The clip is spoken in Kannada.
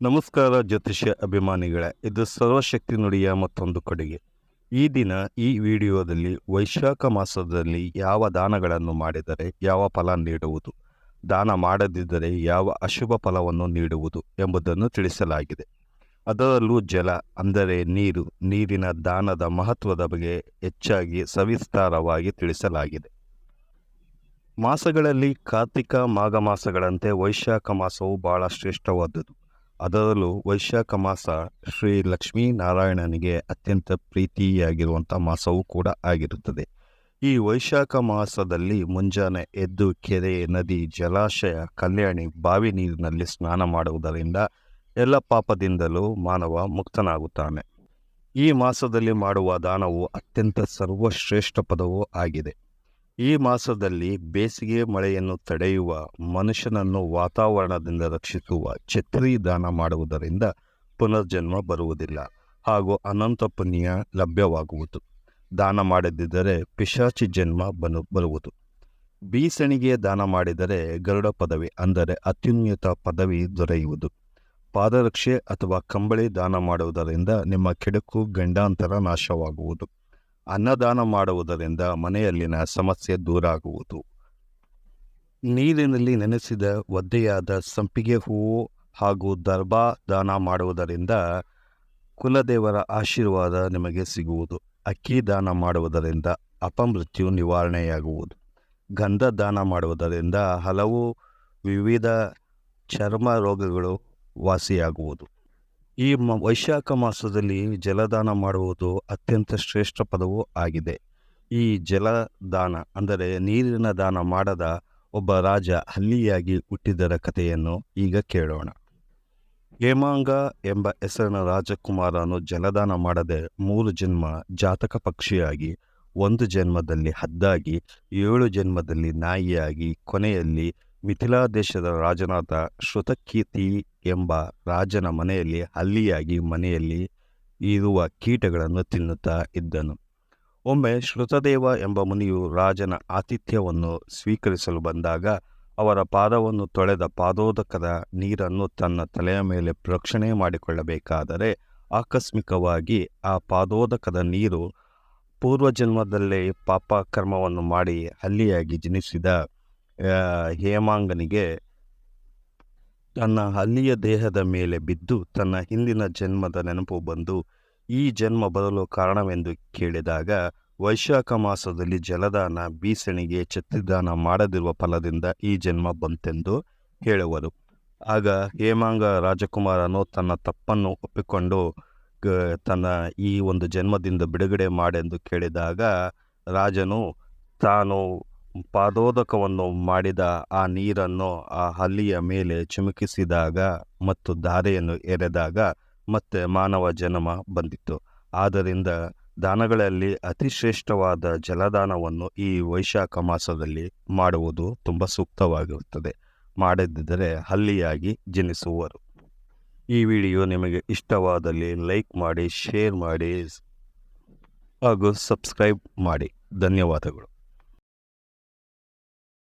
ನಮಸ್ಕಾರ ಜ್ಯೋತಿಷ್ಯ ಅಭಿಮಾನಿಗಳೇ, ಇದು ಸರ್ವಶಕ್ತಿ ನುಡಿಯ ಮತ್ತೊಂದು ಕೊಡುಗೆ. ಈ ದಿನ ಈ ವಿಡಿಯೋದಲ್ಲಿ ವೈಶಾಖ ಮಾಸದಲ್ಲಿ ಯಾವ ದಾನಗಳನ್ನು ಮಾಡಿದರೆ ಯಾವ ಫಲ ನೀಡುವುದು, ದಾನ ಮಾಡದಿದ್ದರೆ ಯಾವ ಅಶುಭ ಫಲವನ್ನು ನೀಡುವುದು ಎಂಬುದನ್ನು ತಿಳಿಸಲಾಗಿದೆ. ಅದರಲ್ಲೂ ಜಲ ಅಂದರೆ ನೀರು, ನೀರಿನ ದಾನದ ಮಹತ್ವದ ಬಗ್ಗೆ ಹೆಚ್ಚಾಗಿ ಸವಿಸ್ತಾರವಾಗಿ ತಿಳಿಸಲಾಗಿದೆ. ಮಾಸಗಳಲ್ಲಿ ಕಾರ್ತಿಕ ಮಾಘ ಮಾಸಗಳಂತೆ ವೈಶಾಖ ಮಾಸವು ಬಹಳ ಶ್ರೇಷ್ಠವಾದುದು ಅದರಲ್ಲೂ ವೈಶಾಖ ಮಾಸ ಶ್ರೀ ಲಕ್ಷ್ಮೀನಾರಾಯಣನಿಗೆ ಅತ್ಯಂತ ಪ್ರೀತಿಯಾಗಿರುವಂಥ ಮಾಸವೂ ಕೂಡ ಆಗಿರುತ್ತದೆ. ಈ ವೈಶಾಖ ಮಾಸದಲ್ಲಿ ಮುಂಜಾನೆ ಎದ್ದು ಕೆರೆ, ನದಿ, ಜಲಾಶಯ, ಕಲ್ಯಾಣಿ, ಬಾವಿ ನೀರಿನಲ್ಲಿ ಸ್ನಾನ ಮಾಡುವುದರಿಂದ ಎಲ್ಲ ಪಾಪದಿಂದಲೂ ಮಾನವ ಮುಕ್ತನಾಗುತ್ತಾನೆ. ಈ ಮಾಸದಲ್ಲಿ ಮಾಡುವ ದಾನವು ಅತ್ಯಂತ ಸರ್ವಶ್ರೇಷ್ಠ ಪದವೂ ಆಗಿದೆ. ಈ ಮಾಸದಲ್ಲಿ ಬೇಸಿಗೆ ಮಳೆಯನ್ನು ತಡೆಯುವ ಮನುಷ್ಯನನ್ನು ವಾತಾವರಣದಿಂದ ರಕ್ಷಿಸುವ ಛತ್ರಿ ದಾನ ಮಾಡುವುದರಿಂದ ಪುನರ್ಜನ್ಮ ಬರುವುದಿಲ್ಲ ಹಾಗೂ ಅನಂತ ಪುಣ್ಯ ಲಭ್ಯವಾಗುವುದು. ದಾನ ಮಾಡದಿದ್ದರೆ ಪಿಶಾಚಿ ಜನ್ಮ ಬನು, ಬರುವುದು. ಬೀಸಣಿಗೆ ದಾನ ಮಾಡಿದರೆ ಗರುಡ ಪದವಿ, ಅಂದರೆ ಅತ್ಯುನ್ನತ ಪದವಿ ದೊರೆಯುವುದು. ಪಾದರಕ್ಷೆ ಅಥವಾ ಕಂಬಳಿ ದಾನ ಮಾಡುವುದರಿಂದ ನಿಮ್ಮ ಕೆಡುಕು, ಗಂಡಾಂತರ ನಾಶವಾಗುವುದು. ಅನ್ನದಾನ ಮಾಡುವುದರಿಂದ ಮನೆಯಲ್ಲಿನ ಸಮಸ್ಯೆ ದೂರಾಗುವುದು. ನೀರಿನಲ್ಲಿ ನೆನೆಸಿದ ಒದ್ದೆಯಾದ ಸಂಪಿಗೆ ಹೂವು ಹಾಗೂ ದರ್ಬಾ ದಾನ ಮಾಡುವುದರಿಂದ ಕುಲದೇವರ ಆಶೀರ್ವಾದ ನಿಮಗೆ ಸಿಗುವುದು. ಅಕ್ಕಿ ದಾನ ಮಾಡುವುದರಿಂದ ಅಪಮೃತ್ಯು ನಿವಾರಣೆಯಾಗುವುದು. ಗಂಧ ದಾನ ಮಾಡುವುದರಿಂದ ಹಲವು ವಿವಿಧ ಚರ್ಮ ರೋಗಗಳು ವಾಸಿಯಾಗುವುದು. ಈ ವೈಶಾಖ ಮಾಸದಲ್ಲಿ ಜಲದಾನ ಮಾಡುವುದು ಅತ್ಯಂತ ಶ್ರೇಷ್ಠ ಪದವೂ ಆಗಿದೆ. ಈ ಜಲದಾನ ಅಂದರೆ ನೀರಿನ ದಾನ ಮಾಡದ ಒಬ್ಬ ರಾಜ ಹಲ್ಲಿಯಾಗಿ ಹುಟ್ಟಿದರ ಕಥೆಯನ್ನು ಈಗ ಕೇಳೋಣ. ಹೇಮಾಂಗ ಎಂಬ ಹೆಸರಿನ ರಾಜಕುಮಾರನು ಜಲದಾನ ಮಾಡದೆ ಮೂರು ಜನ್ಮ ಜಾತಕ ಪಕ್ಷಿಯಾಗಿ, ಒಂದು ಜನ್ಮದಲ್ಲಿ ಹದ್ದಾಗಿ, ಏಳು ಜನ್ಮದಲ್ಲಿ ನಾಯಿಯಾಗಿ, ಕೊನೆಯಲ್ಲಿ ಮಿಥಿಲಾ ದೇಶದ ರಾಜನಾದ ಶ್ರುತಕೀರ್ತಿ ಎಂಬ ರಾಜನ ಮನೆಯಲ್ಲಿ, ಹಲ್ಲಿಯಾಗಿ ಮನೆಯಲ್ಲಿ ಇರುವ ಕೀಟಗಳನ್ನು ತಿನ್ನುತ್ತಾ ಇದ್ದನು. ಒಮ್ಮೆ ಶ್ರುತದೇವ ಎಂಬ ಮುನಿಯು ರಾಜನ ಆತಿಥ್ಯವನ್ನು ಸ್ವೀಕರಿಸಲು ಬಂದಾಗ, ಅವರ ಪಾದವನ್ನು ತೊಳೆದ ಪಾದೋದಕದ ನೀರನ್ನು ತನ್ನ ತಲೆಯ ಮೇಲೆ ಪ್ರಕ್ಷಣೆ ಮಾಡಿಕೊಳ್ಳಬೇಕಾದರೆ ಆಕಸ್ಮಿಕವಾಗಿ ಆ ಪಾದೋದಕದ ನೀರು ಪೂರ್ವಜನ್ಮದಲ್ಲೇ ಪಾಪ ಕರ್ಮವನ್ನು ಮಾಡಿ ಹಲ್ಲಿಯಾಗಿ ಜನಿಸಿದ ಹೇಮಾಂಗನಿಗೆ ತನ್ನ ಅಲ್ಲಿಯ ದೇಹದ ಮೇಲೆ ಬಿದ್ದು ತನ್ನ ಹಿಂದಿನ ಜನ್ಮದ ನೆನಪು ಬಂದು ಈ ಜನ್ಮ ಬರಲು ಕಾರಣವೆಂದು ಕೇಳಿದಾಗ ವೈಶಾಖ ಮಾಸದಲ್ಲಿ ಜಲದಾನ ಬೀಸಣಿಗೆ ಛತ್ತಿದಾನ ಮಾಡದಿರುವ ಫಲದಿಂದ ಈ ಜನ್ಮ ಬಂತೆಂದು ಹೇಳುವರು. ಆಗ ಹೇಮಾಂಗ ರಾಜಕುಮಾರನು ತನ್ನ ತಪ್ಪನ್ನು ಒಪ್ಪಿಕೊಂಡು ತನ್ನ ಈ ಒಂದು ಜನ್ಮದಿಂದ ಬಿಡುಗಡೆ ಮಾಡೆಂದು ಕೇಳಿದಾಗ ರಾಜನು ತಾನು ಪಾದೋದಕವನ್ನು ಮಾಡಿದ ಆ ನೀರನ್ನು ಆ ಹಲ್ಲಿಯ ಮೇಲೆ ಚಿಮುಕಿಸಿದಾಗ ಮತ್ತು ಧಾರೆಯನ್ನು ಎರೆದಾಗ ಮತ್ತೆ ಮಾನವ ಜನ್ಮ ಬಂದಿತ್ತು. ಆದ್ದರಿಂದ ದಾನಗಳಲ್ಲಿ ಅತಿ ಶ್ರೇಷ್ಠವಾದ ಜಲದಾನವನ್ನು ಈ ವೈಶಾಖ ಮಾಸದಲ್ಲಿ ಮಾಡುವುದು ತುಂಬ ಸೂಕ್ತವಾಗಿರುತ್ತದೆ. ಮಾಡದಿದ್ದರೆ ಹಲ್ಲಿಯಾಗಿ ಜನಿಸುವರು. ಈ ವಿಡಿಯೋ ನಿಮಗೆ ಇಷ್ಟವಾದಲ್ಲಿ ಲೈಕ್ ಮಾಡಿ, ಶೇರ್ ಮಾಡಿ ಹಾಗೂ ಸಬ್ಸ್ಕ್ರೈಬ್ ಮಾಡಿ. ಧನ್ಯವಾದಗಳು.